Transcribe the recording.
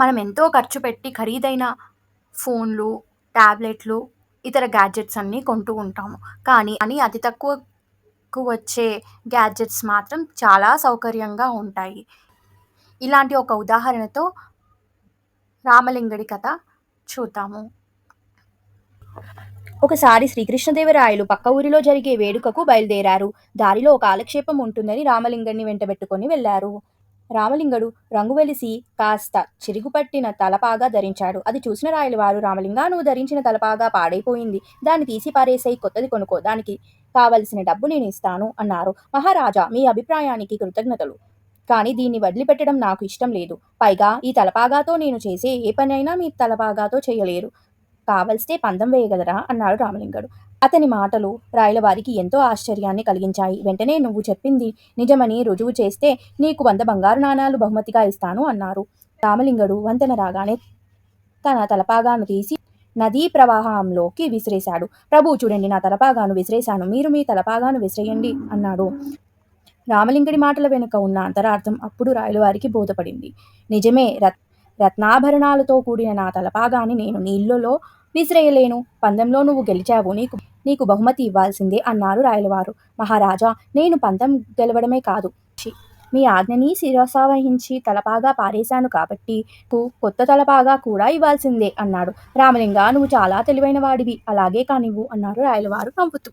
మనం ఎంతో ఖర్చు పెట్టి ఖరీదైన ఫోన్లు ట్యాబ్లెట్లు ఇతర గ్యాడ్జెట్స్ అన్నీ కొంటూ ఉంటాము. కానీ అని అతి తక్కువకు వచ్చే గ్యాడ్జెట్స్ మాత్రం చాలా సౌకర్యంగా ఉంటాయి. ఇలాంటి ఒక ఉదాహరణతో రామలింగడి కథ చూద్దాము. ఒకసారి శ్రీకృష్ణదేవరాయలు పక్క ఊరిలో జరిగే వేడుకకు బయలుదేరారు. దారిలో ఒక కాలక్షేపం ఉంటుందని రామలింగడిని వెంటబెట్టుకొని వెళ్ళారు రామలింగడు రంగు వెలిసి కాస్త చిరుగుపట్టిన తలపాగా ధరించాడు. అది చూసిన రాయలవారు రామలింగా నువ్వు ధరించిన తలపాగా పాడైపోయింది. దాన్ని తీసి పారేసే కొత్తది కొనుక్కో. దానికి కావలసిన డబ్బు నేను ఇస్తాను అన్నారు. మహారాజా మీ అభిప్రాయానికి కృతజ్ఞతలు. కానీ దీన్ని వదిలిపెట్టడం నాకు ఇష్టం లేదు. పైగా ఈ తలపాగాతో నేను చేసే ఏ పనైనా మీ తలపాగాతో చేయలేరు. కావలిస్తే పందం వేయగలరా? అన్నాడు రామలింగడు. అతని మాటలు రాయలవారికి ఎంతో ఆశ్చర్యాన్ని కలిగించాయి. వెంటనే నువ్వు చెప్పింది నిజమని రుజువు చేస్తే నీకు వంద బంగారు నాణాలు బహుమతిగా ఇస్తాను అన్నారు. రామలింగడు వంతెన రాగానే తన తలపాగాను తీసి నదీ ప్రవాహంలోకి విసిరేశాడు. ప్రభు చూడండి నా తలపాగాను విసిరేశాను. మీరు మీ తలపాగాను విసిరేయండి అన్నాడు. రామలింగడి మాటల వెనుక ఉన్న అంతరార్థం అప్పుడు రాయలవారికి బోధపడింది. నిజమే రత్ రత్నాభరణాలతో కూడిన నా తలపాగాని నేను నీళ్ళలో విసిరేయలేను. పందెంలో నువ్వు గెలిచావు. నీకు నీకు బహుమతి ఇవ్వాల్సిందే అన్నారు రాయలవారు. మహారాజా నేను పంతం గెలవడమే కాదు. మీ ఆజ్ఞని శిరసావహించి తలపాగా పారేశాను కాబట్టి కొత్త తలపాగా కూడా ఇవ్వాల్సిందే అన్నాడు. రామలింగ నువ్వు చాలా తెలివైన వాడివి అలాగే కానివ్వు అన్నారు రాయలవారు నవ్వుతూ.